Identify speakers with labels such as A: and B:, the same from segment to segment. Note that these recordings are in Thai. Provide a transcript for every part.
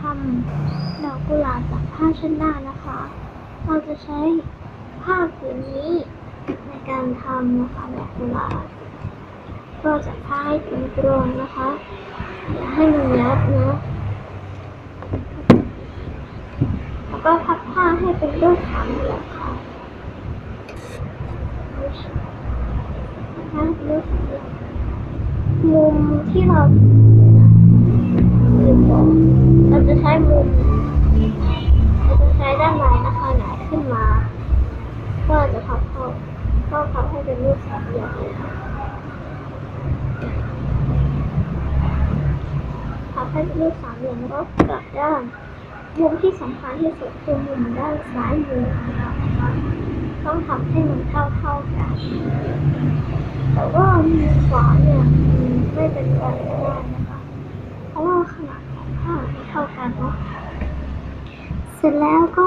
A: ทำดอกกุหลาบจากผ้าเช็ดหน้านะคะ เราจะใช้ผ้าผืนนี้ในการทำนะคะดอกกุหลาบก็จะผ้าให้ตรงตรงๆนะคะ อย่าให้มันยับนะแล้วก็พับผ้าให้เป็นรูปสามเหลี่ยมค่ะพับรูปสามเหลี่ยมมุมที่เรา อยู่ก่อนเราจะใช้มุมเราจะใช้ด้านในนะคะหงาขึ้นมาก็จะพับเข้าก็พับให้เป็นรูปสามเหลี่ยมพับให้เป็นรูปสามเหลี่ยมแล้วก็กลับด้านมุมที่สำคัญที่สุดคือมุมด้านซ้ายมือของเรานะคะต้องทำให้มันเท่าเท่ากัน แต่ว่ามุมขวาเนี่ยไม่เป็นไรก็ได้นะคะ เพราะว่าขนาดของผ้า ไม่เท่ากันเนาะเสร็จแล้วก็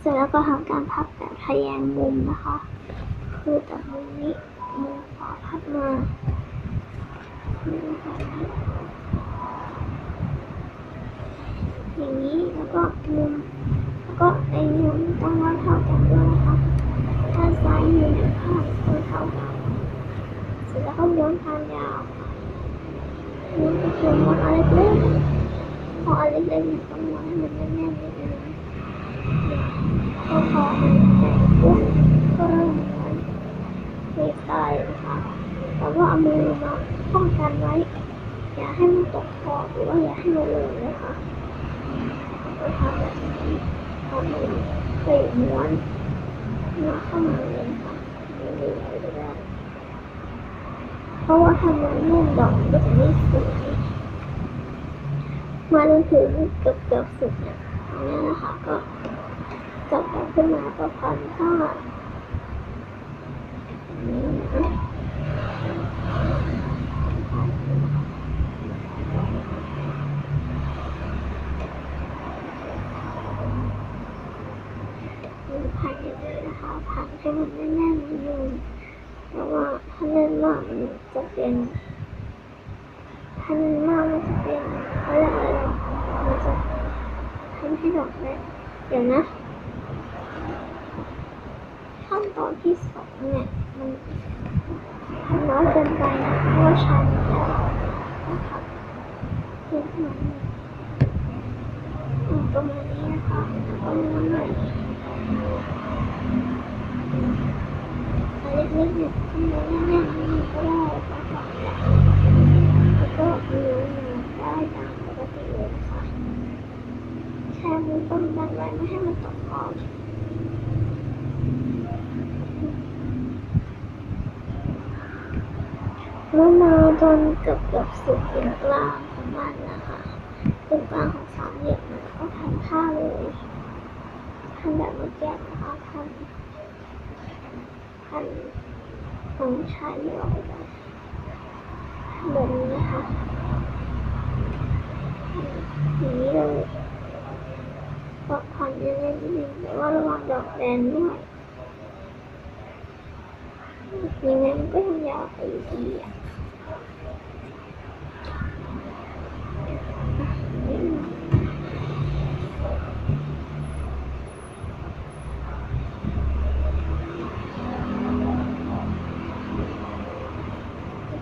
A: เสร็จแล้วก็ทำการพับแบบทะแยงมุมนะคะ คือจากมุมนี้มุมขวาพับมานี่นะคะอย่างนี้แล้วก็มุมแล้วก็ไอ้มุมต้องว่าเท่ากันด้วยนะคะด้านซ้ายมือเนี่ยผ้าต้องเท่ากันเสร็จแล้วก็ม้วนทางยาว ค่ะม้วนก็คือม้วนอันเล็กพออันเล็กๆเนี่ยต้องม้วนให้มันแน่นๆนิดนึงพอพอมันแน่นปุ๊บก็เริ่มม้วนเทใส่นะคะแต่ว่าเอามือมาป้องกันไว้ อย่าให้มันตกขอหรือว่าอย่าให้มันเลยนะคะก็ทำแบบนี้เอามือไปม้วนมาเข้ามาเลยค่ะไม่เหลือเลยได้ เพราะว่าถ้ามันแน่นดอกมันก็จะไม่สวยมาจนถึงเกือบเกือบสุดเนี่ยนี้ยนะคะก็จับเอาขึ้นมาก็พันผ้าอย่างนี้นะพันอย่างนี้นะคะพันให้มันแน่นๆนิดนึงเพราะว่า ถ้าแน่นมากมันจะเป็นถ้าแน่นมากมันจะเป็นเขาเรียกอะไรมันจะทำให้ดอกเล็กเดี๋ยวนะขั้นตอนที่สองเนี่ยมันมันน้อยเกินไปนะเพราะว่าใช้แล้วนะคะเพิ่มขึ้นมาหน่อยอืมประมาณนี้นะคะแล้วก็ม้วนใหม่อันเล็กๆเนี่ยทำม้วนแน่นๆนี่ก็ได้นะคะแล้วก็ม้วนมาได้ ตามปกติเลยนะคะแช่มือป้องกันไว้ไม่ให้มันตกขอบแล้วมาจนเกือบเกือบสุดถึงกลางของมันนะคะถึงกลางของสามเหลี่ยมมันก็ทำผ้าเลยทำแบบเมื่อกี้นะคะทำ พันของชายไม่ออกเลยแบบนี้ค่ะนี้เลยก็พันเล่นๆนิดนึงแต่ว่าระวังดอกแดงด้วยยังไงมันก็ยังยาวไปอยู่ดีอะ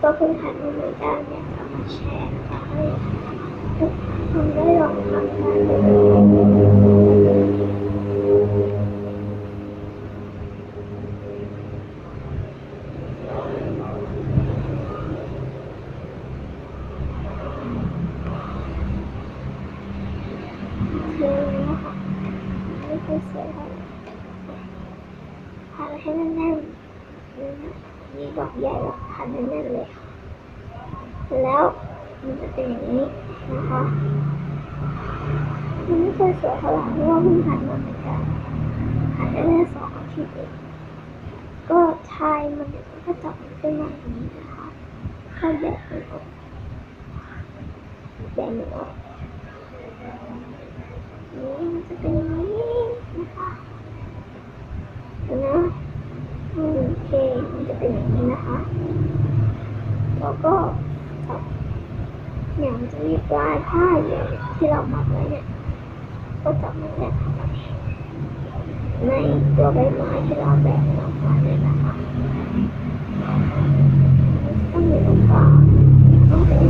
A: ก็เพิ่งหัดมาเหมือนกันเนี่ยเอามาแชร์นะคะให้ทุกคนได้ลองทำกันคือนะคะไม่ค่อยสวยเท่าไร่พันให้แน่นๆนี่นะ มีดอกใหญ่แล้วพันแน่นๆเลยค่ะ แล้วมันจะเป็นอย่างนี้นะคะมันไม่เคยสวยเท่าไหร่เพราะว่าเพิ่งหันมาเหมือนกันหันได้แค่สองอาทิตย์เองก็ชายมันเนี่ยมันก็จับมันขึ้นมาอย่างนี้นะคะถ้าแบะมันออกแบะมันออกนี่มันจะเป็นอย่างนี้นะคะเห็นนะอืมโอเคมั นี้นะคะ แล้วก็จับอย่างจะมีปลายผ้าอย่างที่เรามัดไว้เนี่ย ก็จะมาแบกเข้าไปในตัวใบไม้ที่เราแบกออกมาเนี่ยนะคะต้องมีองค์กรต้องเป็น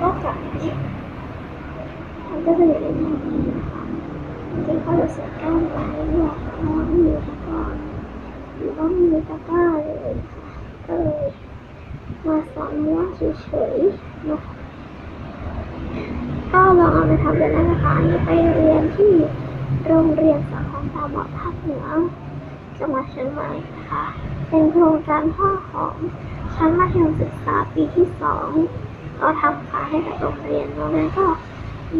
A: ก็จะมันก็จะอยู่ในนี้นะคะจริงๆเขาจะเสียก้านไปด้วยเพราะว่าไม่มีตะกร้า หรือว่าไม่มีตะกร้าเลยก็เลยมาสอนว่าเฉยๆนะคะก็ลองเอาไปทำดูได้นะคะนี่ไปเรียนที่โรงเรียนสอนของตาบอดภาคเหนือจังหวัดเชียงใหม่นะคะเป็นโครงการพ่อของชั้นมัธยมศึกษาปีที่สองก็ทำขายให้กับโรงเรียนโรงเรียนก็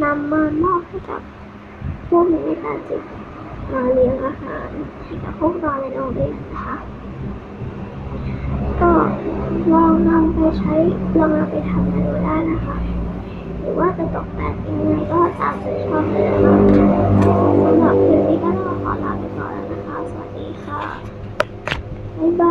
A: นำมามอบให้กับพวกในการจิต มาเลี้ยงอาหารให้กับพวกเราในโรงเรียนนะคะก็ลองนำไปใช้ลองนำไปทำกันดูได้นะคะ หรือว่าจะตกแต่งยังไงก็ตามใจชอบเลยนะคะสำหรับคลิปนี้ก็ต้องขอลาไปก่อนแล้วนะคะ สวัสดีค่ะ บ๊ายบาย